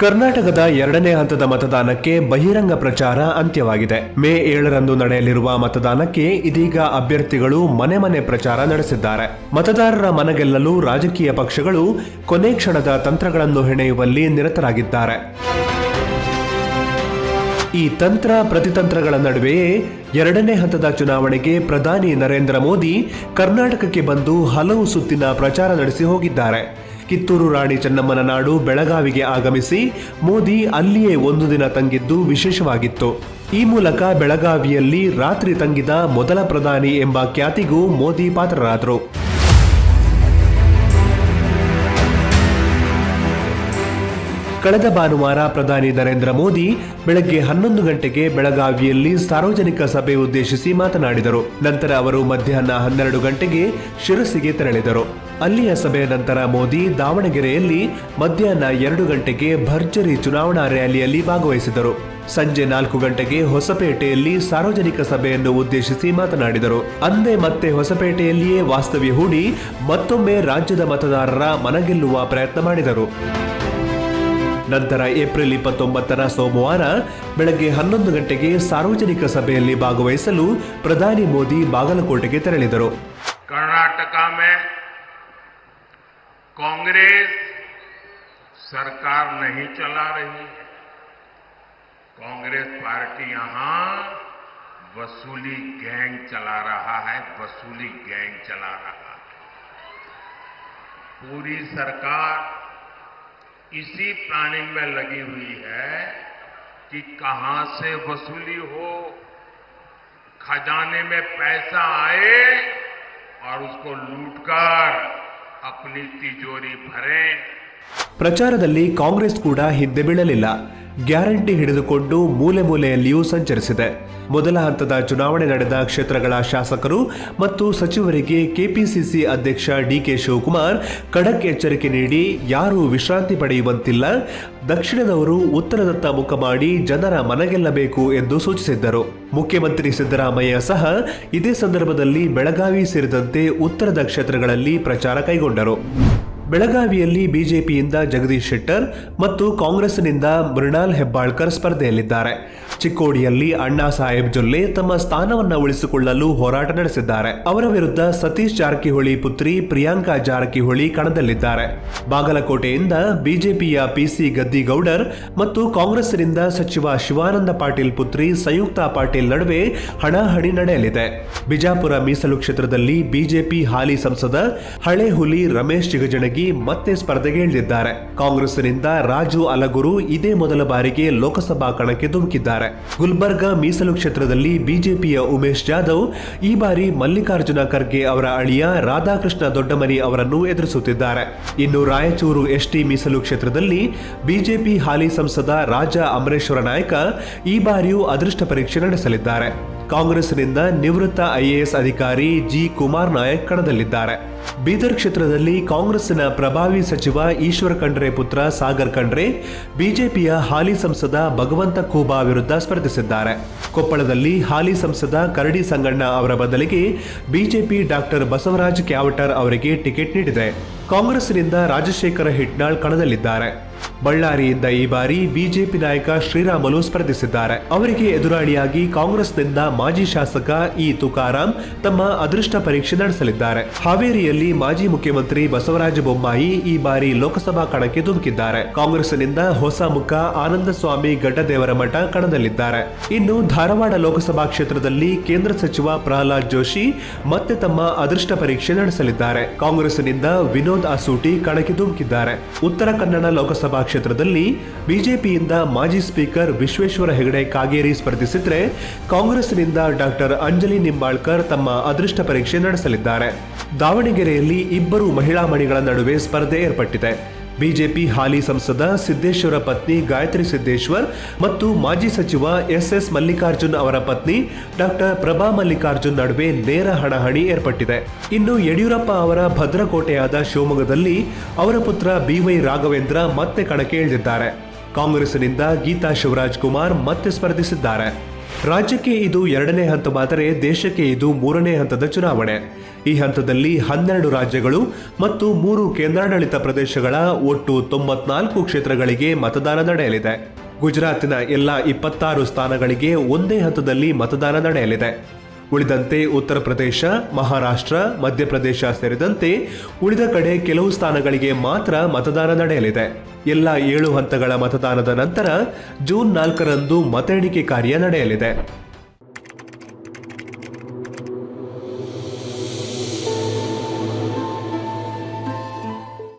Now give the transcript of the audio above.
ಕರ್ನಾಟಕದ ಎರಡನೇ ಹಂತದ ಮತದಾನಕ್ಕೆ ಬಹಿರಂಗ ಪ್ರಚಾರ ಅಂತ್ಯವಾಗಿದೆ. ಮೇ ಏಳರಂದು ನಡೆಯಲಿರುವ ಮತದಾನಕ್ಕೆ ಇದೀಗ ಅಭ್ಯರ್ಥಿಗಳು ಮನೆ ಮನೆ ಪ್ರಚಾರ ನಡೆಸಿದ್ದಾರೆ. ಮತದಾರರ ಮನಗೆಲ್ಲಲು ರಾಜಕೀಯ ಪಕ್ಷಗಳು ಕೊನೆ ಕ್ಷಣದ ತಂತ್ರಗಳನ್ನು ಹೆಣೆಯುವಲ್ಲಿ ನಿರತರಾಗಿದ್ದಾರೆ. ಈ ತಂತ್ರ ಪ್ರತಿತಂತ್ರಗಳ ನಡುವೆಯೇ ಎರಡನೇ ಹಂತದ ಚುನಾವಣೆಗೆ ಪ್ರಧಾನಿ ನರೇಂದ್ರ ಮೋದಿ ಕರ್ನಾಟಕಕ್ಕೆ ಬಂದು ಹಲವು ಸುತ್ತಿನ ಪ್ರಚಾರ ನಡೆಸಿ ಹೋಗಿದ್ದಾರೆ. ಕಿತ್ತೂರು ರಾಣಿ ಚೆನ್ನಮ್ಮನ ನಾಡು ಬೆಳಗಾವಿಗೆ ಆಗಮಿಸಿ ಮೋದಿ ಅಲ್ಲಿಯೇ ಒಂದು ದಿನ ತಂಗಿದ್ದು ವಿಶೇಷವಾಗಿತ್ತು. ಈ ಮೂಲಕ ಬೆಳಗಾವಿಯಲ್ಲಿ ರಾತ್ರಿ ತಂಗಿದ ಮೊದಲ ಪ್ರಧಾನಿ ಎಂಬ ಖ್ಯಾತಿಗೂ ಮೋದಿ ಪಾತ್ರರಾದರು. ಕಳೆದ ಭಾನುವಾರ ಪ್ರಧಾನಿ ನರೇಂದ್ರ ಮೋದಿ ಬೆಳಗ್ಗೆ ಹನ್ನೊಂದು ಗಂಟೆಗೆ ಬೆಳಗಾವಿಯಲ್ಲಿ ಸಾರ್ವಜನಿಕ ಸಭೆ ಉದ್ದೇಶಿಸಿ ಮಾತನಾಡಿದರು. ನಂತರ ಅವರು ಮಧ್ಯಾಹ್ನ ಹನ್ನೆರಡು ಗಂಟೆಗೆ ಶಿರಸಿಗೆ ತೆರಳಿದರು. ಅಲ್ಲಿಯ ಸಭೆಯ ನಂತರ ಮೋದಿ ದಾವಣಗೆರೆಯಲ್ಲಿ ಮಧ್ಯಾಹ್ನ ಎರಡು ಗಂಟೆಗೆ ಭರ್ಜರಿ ಚುನಾವಣಾ ರ್ಯಾಲಿಯಲ್ಲಿ ಭಾಗವಹಿಸಿದರು. ಸಂಜೆ ನಾಲ್ಕು ಗಂಟೆಗೆ ಹೊಸಪೇಟೆಯಲ್ಲಿ ಸಾರ್ವಜನಿಕ ಸಭೆಯನ್ನು ಉದ್ದೇಶಿಸಿ ಮಾತನಾಡಿದರು. ಅಂದೇ ಮತ್ತೆ ಹೊಸಪೇಟೆಯಲ್ಲಿಯೇ ವಾಸ್ತವ್ಯ ಹೂಡಿ ಮತ್ತೊಮ್ಮೆ ರಾಜ್ಯದ ಮತದಾರರ ಮನಗೆಲ್ಲುವ ಪ್ರಯತ್ನ ಮಾಡಿದರು. ನಂತರ ಏಪ್ರಿಲ್ ಇಪ್ಪತ್ತೊಂಬತ್ತರ ಸೋಮವಾರ ಬೆಳಗ್ಗೆ ಹನ್ನೊಂದು ಗಂಟೆಗೆ ಸಾರ್ವಜನಿಕ ಸಭೆಯಲ್ಲಿ ಭಾಗವಹಿಸಲು ಪ್ರಧಾನಿ ಮೋದಿ ಬಾಗಲಕೋಟೆಗೆ ತೆರಳಿದರು. कांग्रेस सरकार नहीं चला रही है। कांग्रेस पार्टी यहाँ वसूली गैंग चला रहा है, वसूली गैंग चला रहा है। पूरी सरकार इसी प्लानिंग में लगी हुई है कि कहाँ से वसूली हो, खजाने में पैसा आए और उसको लूटकर अपनी तिजोरी भरें ಪ್ರಚಾರದಲ್ಲಿ ಕಾಂಗ್ರೆಸ್ ಕೂಡ ಹಿಂದೆ ಬೀಳಲಿಲ್ಲ ಗ್ಯಾರಂಟಿ ಹಿಡಿದುಕೊಂಡು ಮೂಲೆ ಮೂಲೆಯಲ್ಲಿಯೂ ಸಂಚರಿಸಿದೆ. ಮೊದಲ ಹಂತದ ಚುನಾವಣೆ ನಡೆದ ಕ್ಷೇತ್ರಗಳ ಶಾಸಕರು ಮತ್ತು ಸಚಿವರಿಗೆ ಕೆಪಿಸಿಸಿ ಅಧ್ಯಕ್ಷ ಡಿಕೆ ಶಿವಕುಮಾರ್ ಖಡಕ್ ಎಚ್ಚರಿಕೆ ನೀಡಿ ಯಾರೂ ವಿಶ್ರಾಂತಿ ಪಡೆಯುವಂತಿಲ್ಲ. ದಕ್ಷಿಣದವರು ಉತ್ತರದತ್ತ ಮುಖ ಮಾಡಿ ಜನರ ಮನಗೆಲ್ಲಬೇಕು ಎಂದು ಸೂಚಿಸಿದ್ದರು. ಮುಖ್ಯಮಂತ್ರಿ ಸಿದ್ದರಾಮಯ್ಯ ಸಹ ಇದೇ ಸಂದರ್ಭದಲ್ಲಿ ಬೆಳಗಾವಿ ಸೇರಿದಂತೆ ಉತ್ತರದ ಕ್ಷೇತ್ರಗಳಲ್ಲಿ ಪ್ರಚಾರ ಕೈಗೊಂಡರು. ಬೆಳಗಾವಿಯಲ್ಲಿ ಬಿಜೆಪಿಯಿಂದ ಜಗದೀಶ್ ಶೆಟ್ಟರ್ ಮತ್ತು ಕಾಂಗ್ರೆಸ್ನಿಂದ ಮೃಣಾಲ್ ಹೆಬ್ಬಾಳ್ಕರ್ ಸ್ಪರ್ಧೆಯಲ್ಲಿದ್ದಾರೆ. ಚಿಕ್ಕೋಡಿಯಲ್ಲಿ ಅಣ್ಣಾ ಸಾಹೇಬ್ ಜೊಲ್ಲೆ ತಮ್ಮ ಸ್ಥಾನವನ್ನು ಉಳಿಸಿಕೊಳ್ಳಲು ಹೋರಾಟ ನಡೆಸಿದ್ದಾರೆ. ಅವರ ವಿರುದ್ಧ ಸತೀಶ್ ಜಾರಕಿಹೊಳಿ ಪುತ್ರಿ ಪ್ರಿಯಾಂಕಾ ಜಾರಕಿಹೊಳಿ ಕಣದಲ್ಲಿದ್ದಾರೆ. ಬಾಗಲಕೋಟೆಯಿಂದ ಬಿಜೆಪಿಯ ಪಿಸಿ ಗದ್ದಿಗೌಡರ್ ಮತ್ತು ಕಾಂಗ್ರೆಸ್ನಿಂದ ಸಚಿವ ಶಿವಾನಂದ ಪಾಟೀಲ್ ಪುತ್ರಿ ಸಂಯುಕ್ತಾ ಪಾಟೀಲ್ ನಡುವೆ ಹಣಾಹಣಿ ನಡೆಯಲಿದೆ. ಬಿಜಾಪುರ ಮೀಸಲು ಕ್ಷೇತ್ರದಲ್ಲಿ ಬಿಜೆಪಿ ಹಾಲಿ ಸಂಸದ ಹಳೆ ಹುಲಿ ರಮೇಶ್ ಜಿಗಜಣಗಿ ಮತ್ತೆ ಸ್ಪರ್ಧೆಗೆ ಇಳಿದಿದ್ದಾರೆ. ಕಾಂಗ್ರೆಸ್ನಿಂದ ರಾಜು ಅಲಗುರು ಇದೇ ಮೊದಲ ಬಾರಿಗೆ ಲೋಕಸಭಾ ಕಣಕ್ಕೆ ಧುಮುಕಿದ್ದಾರೆ. ಗುಲ್ಬರ್ಗ ಮೀಸಲು ಕ್ಷೇತ್ರದಲ್ಲಿ ಬಿಜೆಪಿಯ ಉಮೇಶ್ ಜಾಧವ್, ಈ ಬಾರಿ ಮಲ್ಲಿಕಾರ್ಜುನ ಖರ್ಗೆ ಅವರ ಅಳಿಯ ರಾಧಾಕೃಷ್ಣ ದೊಡ್ಡಮನಿ ಅವರನ್ನು ಎದುರಿಸುತ್ತಿದ್ದಾರೆ. ಇನ್ನು ರಾಯಚೂರು ಎಸ್ಟಿ ಮೀಸಲು ಕ್ಷೇತ್ರದಲ್ಲಿ ಬಿಜೆಪಿ ಹಾಲಿ ಸಂಸದ ರಾಜ ಅಮರೇಶ್ವರ ನಾಯಕ ಈ ಬಾರಿಯೂ ಅದೃಷ್ಟ ಪರೀಕ್ಷೆ ನಡೆಸಲಿದ್ದಾರೆ. ಕಾಂಗ್ರೆಸ್ನಿಂದ ನಿವೃತ್ತ ಐಎಎಸ್ ಅಧಿಕಾರಿ ಜಿ ಕುಮಾರ್ ನಾಯಕ್ ಕಣದಲ್ಲಿದ್ದಾರೆ. ಬೀದರ್ ಕ್ಷೇತ್ರದಲ್ಲಿ ಕಾಂಗ್ರೆಸ್ನ ಪ್ರಭಾವಿ ಸಚಿವ ಈಶ್ವರ ಖಂಡ್ರೆ ಪುತ್ರ ಸಾಗರ್ ಖಂಡ್ರೆ, ಬಿಜೆಪಿಯ ಹಾಲಿ ಸಂಸದ ಭಗವಂತ ಖೂಬಾ ವಿರುದ್ಧ ಸ್ಪರ್ಧಿಸಿದ್ದಾರೆ. ಕೊಪ್ಪಳದಲ್ಲಿ ಹಾಲಿ ಸಂಸದ ಕರಡಿ ಸಂಗಣ್ಣ ಅವರ ಬದಲಿಗೆ ಬಿಜೆಪಿ ಡಾಕ್ಟರ್ ಬಸವರಾಜ್ ಕ್ಯಾವಟರ್ ಅವರಿಗೆ ಟಿಕೆಟ್ ನೀಡಿದೆ. ಕಾಂಗ್ರೆಸ್ನಿಂದ ರಾಜಶೇಖರ ಹಿಟ್ನಾಳ್ ಕಣದಲ್ಲಿದ್ದಾರೆ. ಬಳ್ಳಾರಿಯಿಂದ ಈ ಬಾರಿ ಬಿಜೆಪಿ ನಾಯಕ ಶ್ರೀರಾಮುಲು ಸ್ಪರ್ಧಿಸಿದ್ದಾರೆ. ಅವರಿಗೆ ಎದುರಾಳಿಯಾಗಿ ಕಾಂಗ್ರೆಸ್ನಿಂದ ಮಾಜಿ ಶಾಸಕ ಇ ತುಕಾರಾಂ ತಮ್ಮ ಅದೃಷ್ಟ ಪರೀಕ್ಷೆ ನಡೆಸಲಿದ್ದಾರೆ. ಹಾವೇರಿಯಲ್ಲಿ ಮಾಜಿ ಮುಖ್ಯಮಂತ್ರಿ ಬಸವರಾಜ ಬೊಮ್ಮಾಯಿ ಈ ಬಾರಿ ಲೋಕಸಭಾ ಕಣಕ್ಕೆ ಧುಮುಕಿದ್ದಾರೆ. ಕಾಂಗ್ರೆಸ್ನಿಂದ ಹೊಸ ಮುಖ ಆನಂದಸ್ವಾಮಿ ಗಡ್ಡದೇವರ ಮಠ ಕಣದಲ್ಲಿದ್ದಾರೆ. ಇನ್ನು ಧಾರವಾಡ ಲೋಕಸಭಾ ಕ್ಷೇತ್ರದಲ್ಲಿ ಕೇಂದ್ರ ಸಚಿವ ಪ್ರಹ್ಲಾದ್ ಜೋಶಿ ಮತ್ತೆ ತಮ್ಮ ಅದೃಷ್ಟ ಪರೀಕ್ಷೆ ನಡೆಸಲಿದ್ದಾರೆ. ಕಾಂಗ್ರೆಸ್ನಿಂದ ವಿನೋದ್ ಅಸೂಟಿ ಕಣಕ್ಕೆ ಧುಮುಕಿದ್ದಾರೆ. ಉತ್ತರ ಕನ್ನಡ ಲೋಕಸಭಾ ಕ್ಷೇತ್ರದಲ್ಲಿ ಬಿಜೆಪಿಯಿಂದ ಮಾಜಿ ಸ್ಪೀಕರ್ ವಿಶ್ವೇಶ್ವರ ಹೆಗಡೆ ಕಾಗೇರಿ ಸ್ಪರ್ಧಿಸಿದ್ರೆ ಕಾಂಗ್ರೆಸ್ನಿಂದ ಡಾಕ್ಟರ್ ಅಂಜಲಿ ನಿಂಬಾಳ್ಕರ್ ತಮ್ಮ ಅದೃಷ್ಟ ಪರೀಕ್ಷೆ ನಡೆಸಲಿದ್ದಾರೆ. ದಾವಣಗೆರೆಯಲ್ಲಿ ಇಬ್ಬರು ಮಹಿಳಾ ಮಣಿಗಳ ನಡುವೆ ಸ್ಪರ್ಧೆ ಏರ್ಪಟ್ಟಿದೆ. ಬಿಜೆಪಿ ಹಾಲಿ ಸಂಸದ ಸಿದ್ದೇಶ್ವರ ಪತ್ನಿ ಗಾಯತ್ರಿ ಸಿದ್ದೇಶ್ವರ್ ಮತ್ತು ಮಾಜಿ ಸಚಿವ ಎಸ್ ಎಸ್ ಮಲ್ಲಿಕಾರ್ಜುನ್ ಅವರ ಪತ್ನಿ ಡಾಕ್ಟರ್ ಪ್ರಭಾ ಮಲ್ಲಿಕಾರ್ಜುನ್ ನಡುವೆ ನೇರ ಹಣಾಹಣಿ ಏರ್ಪಟ್ಟಿದೆ. ಇನ್ನು ಯಡಿಯೂರಪ್ಪ ಅವರ ಭದ್ರಕೋಟೆಯಾದ ಶಿವಮೊಗ್ಗದಲ್ಲಿ ಅವರ ಪುತ್ರ ಬಿವೈ ರಾಘವೇಂದ್ರ ಮತ್ತೆ ಕಣಕ್ಕೆ ಇಳಿದಿದ್ದಾರೆ. ಕಾಂಗ್ರೆಸ್ನಿಂದ ಗೀತಾ ಶಿವರಾಜ್ ಕುಮಾರ್ ಮತ್ತೆ ಸ್ಪರ್ಧಿಸಿದ್ದಾರೆ. ರಾಜ್ಯಕ್ಕೆ ಇದು ಎರಡನೇ ಹಂತವಾದರೆ ದೇಶಕ್ಕೆ ಇದು ಮೂರನೇ ಹಂತದ ಚುನಾವಣೆ. ಈ ಹಂತದಲ್ಲಿ ಹನ್ನೆರಡು ರಾಜ್ಯಗಳು ಮತ್ತು ಮೂರು ಕೇಂದ್ರಾಡಳಿತ ಪ್ರದೇಶಗಳ ಒಟ್ಟು ತೊಂಬತ್ನಾಲ್ಕು ಕ್ಷೇತ್ರಗಳಿಗೆ ಮತದಾನ ನಡೆಯಲಿದೆ. ಗುಜರಾತಿನ ಎಲ್ಲ ಇಪ್ಪತ್ತಾರು ಸ್ಥಾನಗಳಿಗೆ ಒಂದೇ ಹಂತದಲ್ಲಿ ಮತದಾನ ನಡೆಯಲಿದೆ. ಉಳಿದಂತೆ ಉತ್ತರ ಪ್ರದೇಶ, ಮಹಾರಾಷ್ಟ್ರ, ಮಧ್ಯಪ್ರದೇಶ ಸೇರಿದಂತೆ ಉಳಿದ ಕಡೆ ಕೆಲವು ಸ್ಥಾನಗಳಿಗೆ ಮಾತ್ರ ಮತದಾನ ನಡೆಯಲಿದೆ. ಎಲ್ಲ ಏಳು ಹಂತಗಳ ಮತದಾನದ ನಂತರ ಜೂನ್ ನಾಲ್ಕರಂದು ಮತ ಎಣಿಕೆ ಕಾರ್ಯ ನಡೆಯಲಿದೆ.